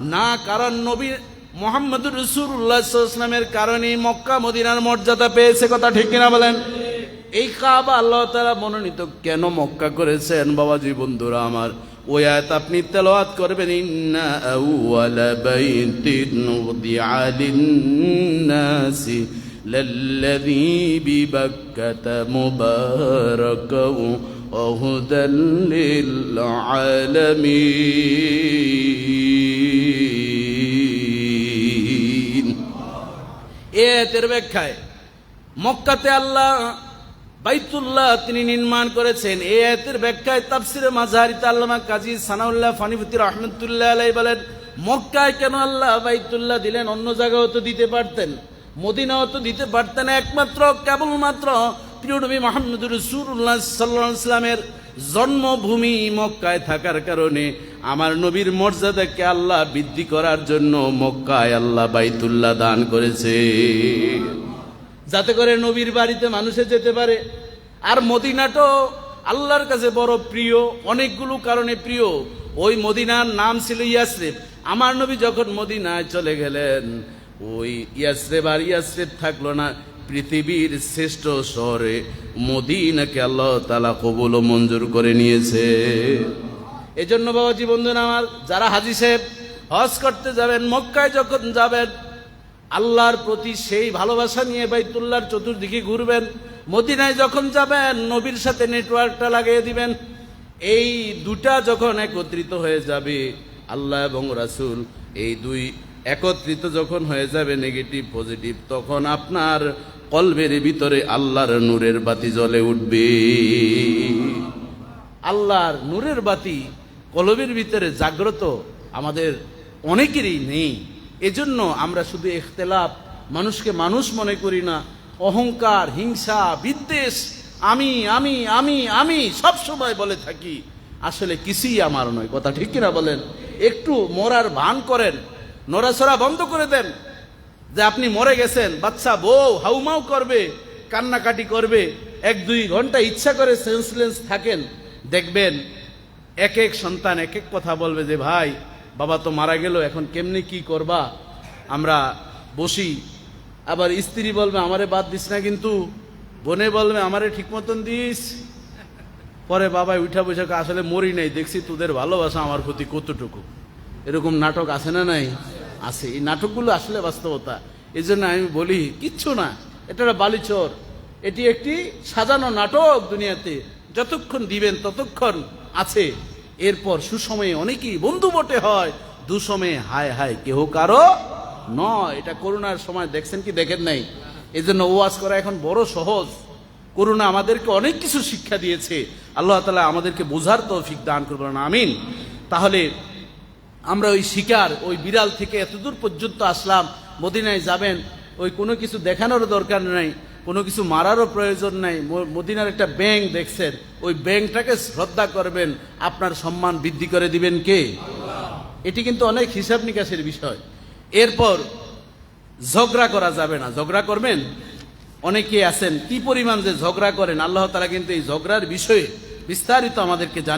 না, কারণ নবী মোহাম্মদুর রসুল্লাহামের কারণে মক্কা, মদিনার মর্যাদা পেয়েছে, কথা ঠিক কিনা বলেন? এই কাবা আল্লাহ তারা মনোনীত কেন মক্কা করেছেন? বাবাজি, বন্ধুরা আমার, ওই আয়াত আপনি তেলাওয়াত করবেন, ইন্না আউওয়ালা বাইতিন এতের ব্যাখ্যায় মক্কাতে আল্লাহ বাইতুল্লাহ তিনি নির্মাণ করেছেন। এই আয়াতের ব্যাখ্যায় তাফসিরে মাঝারিতে আল্লামা কাজী সানাউল্লাহ ফানিফুতি রহমতুল্লাহ আলাই বলেন, মক্কায় কেন আল্লাহ বাইতুল্লাহ দিলেন? অন্য জায়গাও তো দিতে পারতেন, মদিনাও তো দিতে পারতেন একমাত্র, কেবলমাত্র প্রিয় নবী মোহাম্মদুর রসুল্লাহ সাল্লাহ ইসলামের জন্মভূমি মক্কায় থাকার কারণে আমার নবীর মর্যাদাকে আল্লাহ বৃদ্ধি করার জন্য মক্কায় আল্লাহ বাইতুল্লাহ দান করেছে। যাতে করে নবীর বাড়িতে মানুষে যেতে পারে। আর মদিনাটো আল্লাহর কাছে বড় প্রিয়, অনেকগুলো কারণে প্রিয়। ওই মদিনার নাম ছিল ইয়াসরেফ। আমার নবী যখন মদিনায় চলে গেলেন, ওই ইয়াসরেফ আর ইয়াসরেফ থাকল না। পৃথিবীর শ্রেষ্ঠ শহরে মদিনাকে আল্লাহ তালা কবুল ও মঞ্জুর করে নিয়েছে। এজন্য বাবাজি, বন্ধুরা আমার, যারা হাজি সাহেব হজ করতে যাবেন, মক্কায় যখন যাবেন, আল্লাহর প্রতি সেই ভালোবাসা নিয়ে বাইতুল্লাহর চতুর্দিকে ঘুরবেন, মদিনায় যখন যাবেন, নবীর সাথে নেটওয়ার্কটা লাগিয়ে দিবেন, এই দুটা যখন একত্রিত হয়ে যাবে, আল্লাহ এবং রাসূল এই দুই একত্রিত যখন হয়ে যাবে নেগেটিভ পজিটিভ তখন আপনার কলবের ভিতরে আল্লাহর নূরের বাতি জ্বলে উঠবে। আল্লাহর নূরের বাতি কলবের ভিতরে জাগ্রত আমাদের অনেকেরই নেই। এজন্য আমরা শুধু ইখতলাফ মানুষকে মানুষ মনে করি না, অহংকার, হিংসা, বিদ্বেষ, আমি আমি আমি আমি সব সময় বলে থাকি। আসলে কিছুই আমার নয়, কথা ঠিক কিনা বলেন? একটু মরার ভান করেন, নড়াচড়া বন্ধ করে দেন যে আপনি মরে গেছেন, বাচ্চা, বউ, হাউমাউ করবে, কান্নাকাটি করবে, এক দুই ঘণ্টা ইচ্ছা করে সেন্সলেন্স থাকেন, দেখবেন এক এক সন্তান এক এক কথা বলবে যে, ভাই, বাবা তো মারা গেল, এখন কেমনি কি করবা? আমরা বসি, আবার স্ত্রী বলবে, আমারে বাদ দিস না কিন্তু, বোনে বলবে, আমারে ঠিক মতন দিস। পরে বাবা উঠা বসে আসলে মরি নাই, দেখছি তোদের ভালোবাসা আমার প্রতি কতটুকু? এরকম নাটক আছে না নাই? আছে। এই নাটকগুলো আসলে বাস্তবতা। এই জন্য আমি বলি, কিচ্ছু না। এটা বালিচর এটি একটি সাজানো নাটক দুনিয়াতে। যতক্ষণ দিবেন ততক্ষণ আছে। এরপর সুসময়ে অনেকেই বন্ধু বটে হয়। দুসময়ে হায় হায় কেহ কারও নয়। এটা করোনার সময় দেখছেন কি দেখেন নাই? এই জন্য ওয়াজ করা এখন বড় সহজ। করোনা আমাদেরকে অনেক কিছু শিক্ষা দিয়েছে। আল্লাহ তালা আমাদেরকে বোঝার তৌফিক দান করবেন আমিন। তাহলে আমরা ওই শিকার, ওই বিড়াল থেকে এতদূর পর্যন্ত আসলাম, মদিনায় যাবেন, ওই কোনো কিছু দেখানোরও দরকার নাই, কোনো কিছু মারারও প্রয়োজন নাই মদিনার একটা ব্যাংক দেখছেন, ওই ব্যাংকটাকে শ্রদ্ধা করবেন, আপনার সম্মান বৃদ্ধি করে দিবেন কে? এটি কিন্তু অনেক হিসাব নিকাশের বিষয়। এরপর ঝগড়া করা যাবে না। ঝগড়া করবেন? অনেকে আছেন, কি পরিমাণ যে ঝগড়া করেন, আল্লাহ তারা কিন্তু এই ঝগড়ার বিষয়ে বিস্তারিত আমাদেরকে জানিয়ে